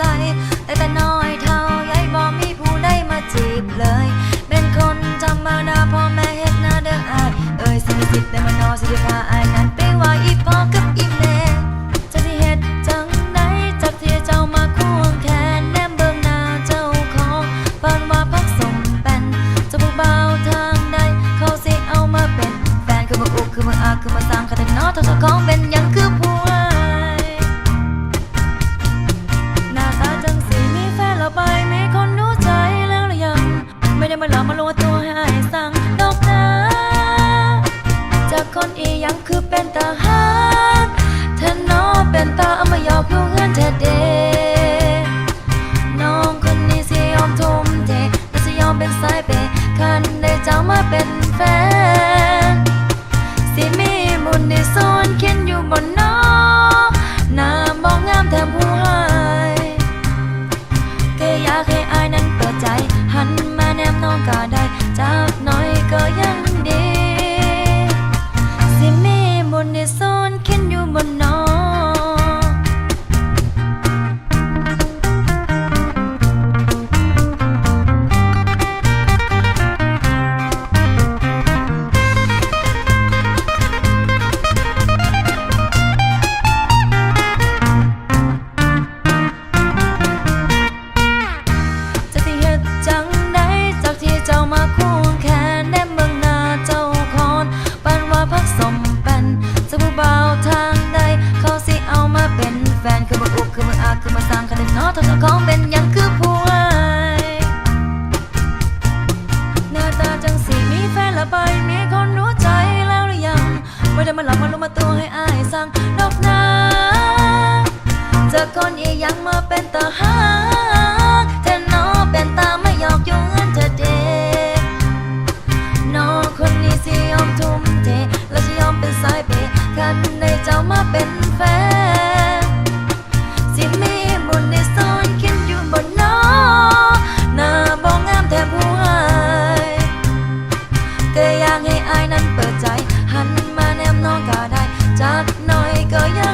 ใจแต่แต่น้อยเท่าใหญ่บ่มีผู้ใดมาจีบเลย เป็นคนธรรมดาพ่อแม่เฮ็ดหน้าเด้ออาย เอ้ยสิมีสิทธิ์มานอสิได้พาอายนั้นือเป็นตหานเธอน้อเป็นตาเอามายอผู้เงินเธอเดน้องคนนี้สิยอมทุ่มเทและจะยอมเป็นสายเปย์คันได้เจ้ามาเป็นแฟน สิมีมุนในโซนเขียนอยู่บนน้องน้ำมองงามแถมผู้ให้แค่อยากให้อายนั้นเปิดใจ หันมาแนมน้องก็ได้ สั่งดอกนาจะกคนเอียยังมาเป็นตาหา go young.